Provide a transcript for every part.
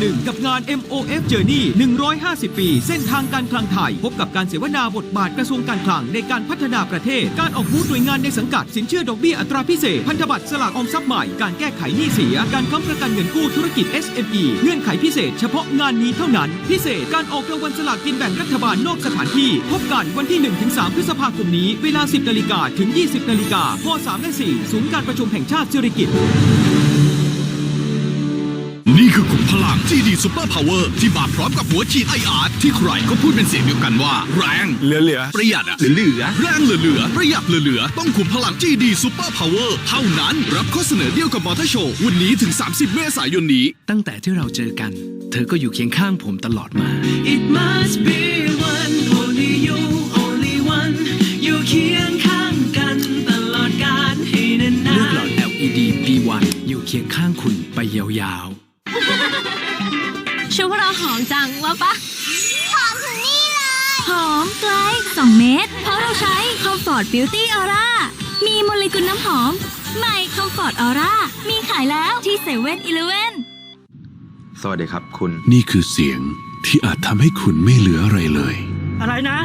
หนึ่งกับงาน MOF Journey 150 ปี เส้นทางการคลังไทย พบกับการเสวนาบทบาทกระทรวงการคลังในการพัฒนาประเทศ การออกบูธหน่วยงานในสังกัดสินเชื่อดอกเบี้ยอัตราพิเศษ พันธบัตรสลากออมทรัพย์ใหม่ การแก้ไขหนี้เสีย การค้ำประกันเงินกู้ธุรกิจ SME เงื่อนไขพิเศษเฉพาะงานนี้เท่านั้น พิเศษการออกรางวัลสลากกินแบ่งรัฐบาลนอกสถานที่ พบกันวันที่ 1-3 พฤษภาคมนี้ เวลา 10นาฬิกาถึง 20นาฬิกาพ3และ4ศูนย์การประชุมแห่งชาติสิริกิติ์ นี่คือขุมพลัง GD Super Power ที่มาพร้อมกับหัวฉีดไออาร์ที่ใครก็พูดเป็นเสียงเดียวกันว่า แรงเหลือเหลือประหยัดอะเหลือๆแรงเหลือๆประหยัดเหลือๆต้องขุมพลัง GD Super Power เท่านั้นรับข้อเสนอเดียวกับมอเตอร์โชว์วันนี้ถึง 30 เมษายนนี้ ตั้งแต่ที่เราเจอกัน เธอก็อยู่เคียงข้างผมตลอดมา It must be one only you only one อยู่เคียงข้างกันตลอดกาลให้นานเลือกหลอๆด LED B1 อยู่เคียงข้างคุณไปยาว ชุดพวกเราหอมจังว่าปะหอมถึงนี่เลย หอมไกล2เมตร เพราะเราใช้ Comfort Beauty Aura มีโมเลกุลน้ำหอม ใหม่ Comfort Aura มีขายแล้วที่เซเว่นอีเลเวนสวัสดีครับคุณ นี่คือเสียงที่อาจทำให้คุณไม่เหลืออะไรเลย อะไรนะ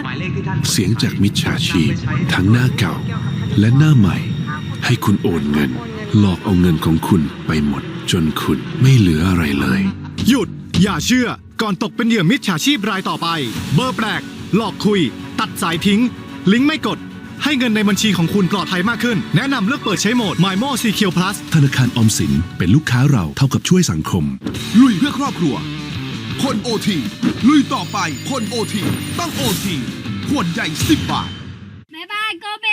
เสียงจากมิจฉาชีพทั้งหน้าเก่า และหน้าใหม่ ให้คุณโอนเงิน หลอกเอาเงินของคุณไปหมด จนคุณไม่เหลืออะไรเลย หยุด อย่าเชื่อก่อนตกเป็นเหยื่อมิจฉาชีพรายต่อไป เบอร์แปลก หลอกคุย ตัดสายทิ้ง ลิงก์ไม่กด ให้เงินในบัญชีของคุณปลอดภัยมากขึ้น แนะนำเลือกเปิดใช้โหมด MyMo Secure Plus ธนาคารออมสินเป็นลูกค้าเราเท่ากับช่วยสังคม ลุยเพื่อครอบครัว คนโอทีลุยต่อไปคนโอทีต้องโอทีขวดใหญ่ 10 บาทบ๊ายบายโกเบ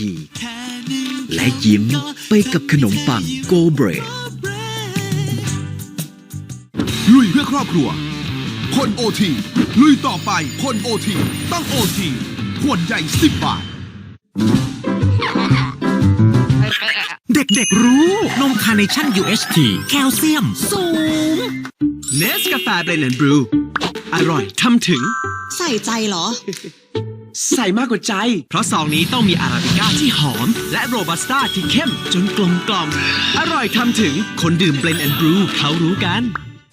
ฉีกและยิ้มไปกับขนมปังโกเบรดลุยเพื่อครอบครัว คนโอทีลุยต่อไปคนโอทีต้องโอทีขวดใหญ่10บาท เด็กๆรู้ นมคาร์เนชั่น UHT แคลเซียม สูง เนสกาแฟเบรนด์บรู อร่อยทำถึง ใส่ใจเหรอ ใส่มากกว่าใจ เพราะซองนี้ต้องมีอาราบิก้าที่หอม และโรบัสต้าที่เข้มจนกลมกล่อม อร่อยทำถึงคนดื่มเบรนด์บรูเขารู้กัน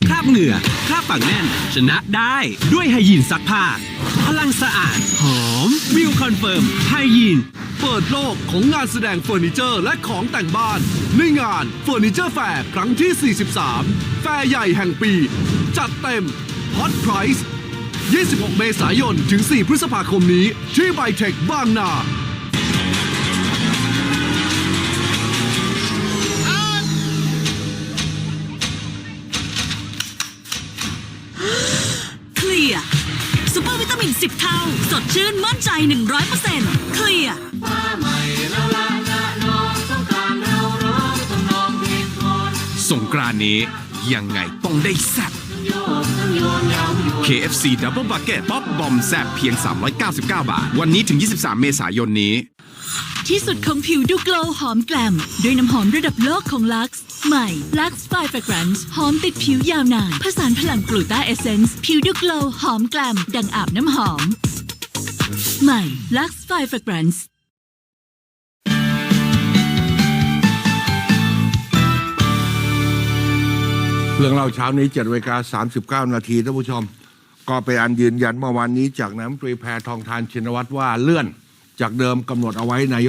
คราบเหงื่อคราบปากแน่น ชนะได้ด้วยไฮยีนซักผ้า พลังสะอาด หอม วิวคอนเฟิร์มไฮยีน เปิดโลกของงานแสดงเฟอร์นิเจอร์และของแต่งบ้าน ในงานเฟอร์นิเจอร์แฟร์ครั้งที่ 43 แฟร์ใหญ่แห่งปี จัดเต็ม Hot Price 26 เมษายน ถึง 4 พฤษภาคมนี้ ที่ไบเทคบางนา เคลียร์ซูเปอร์วิตามิน 10 เท่า สดชื่นมั่นใจ 100%เคลียร์ สงกรานต์นี้ยังไงต้องได้แซ่บ KFC Double Bucket ป๊อปบอมแซ่บเพียง 399 บาท วันนี้ถึง 23 เมษายนนี้ ที่สุดของผิวดูโกลหอมแกลม ด้วยน้ำหอมระดับโลกของ Lux ใหม่ Lux Five Fragrance หอมติดผิวยาวนานผสานพลังกลูตาเอเซนส์ผิวดูโกลหอมแกลม ดังอาบน้ำหอม ใหม่ Lux Five Fragrance เรื่องเล่าเช้านี้เจ็ดวิกาสามสิบเก้านาทีท่านผู้ชม ก็ไปอันยืนยันเมื่อวานนี้จากน้ำตรีแพทองทานชินวัตรว่าเลื่อนจากเดิมกำหนดเอาไว้นายก